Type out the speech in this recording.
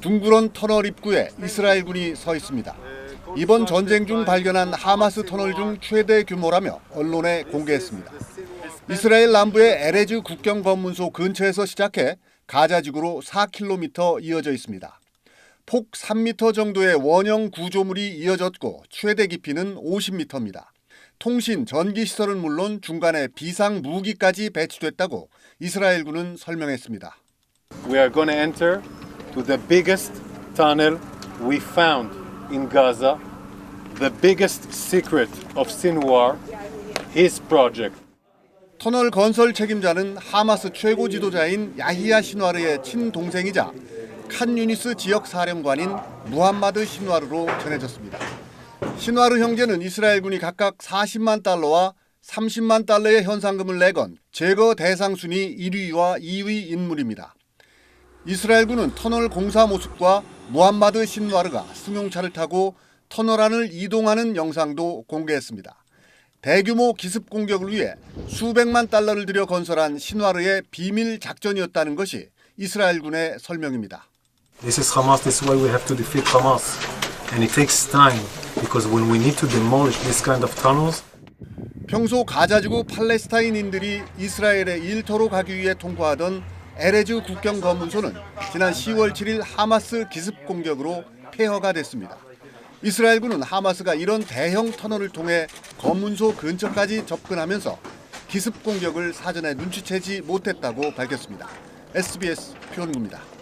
둥그런 터널 입구에 이스라엘군이 서 있습니다. 이번 전쟁 중 발견한 하마스 터널 중 최대 규모라며 언론에 공개했습니다. 이스라엘 남부의 에레즈 국경 검문소 근처에서 시작해 가자 지구로 4km 이어져 있습니다. 폭 3m 정도의 원형 구조물이 이어졌고 최대 깊이는 50m입니다. 통신, 전기 시설은 물론 중간에 비상 무기까지 배치됐다고 이스라엘군은 설명했습니다. We are going to enter to the biggest tunnel we found in Gaza, the biggest secret of Sinwar, his project. 터널 건설 책임자는 하마스 최고 지도자인 야히야 신와르의 친동생이자 칸 유니스 지역 사령관인 무함마드 신와르로 전해졌습니다. 신와르 형제는 이스라엘군이 각각 40만 달러와 30만 달러의 현상금을 내건 제거 대상 순위 1위와 2위 인물입니다. 이스라엘군은 터널 공사 모습과 무함마드 신와르가 승용차를 타고 터널 안을 이동하는 영상도 공개했습니다. 대규모 기습 공격을 위해 수백만 달러를 들여 건설한 신와르의 비밀 작전이었다는 것이 이스라엘군의 설명입니다. This is Hamas. This is why we have to defeat Hamas. And it takes time because when we need to demolish this kind of tunnels, 평소 가자지구 팔레스타인인들이 이스라엘의 일터로 가기 위해 통과하던 에레즈 국경 검문소는 지난 10월 7일 하마스 기습 공격으로 폐허가 됐습니다. 이스라엘군은 하마스가 이런 대형 터널을 통해 검문소 근처까지 접근하면서 기습 공격을 사전에 눈치채지 못했다고 밝혔습니다. SBS 표현구입니다.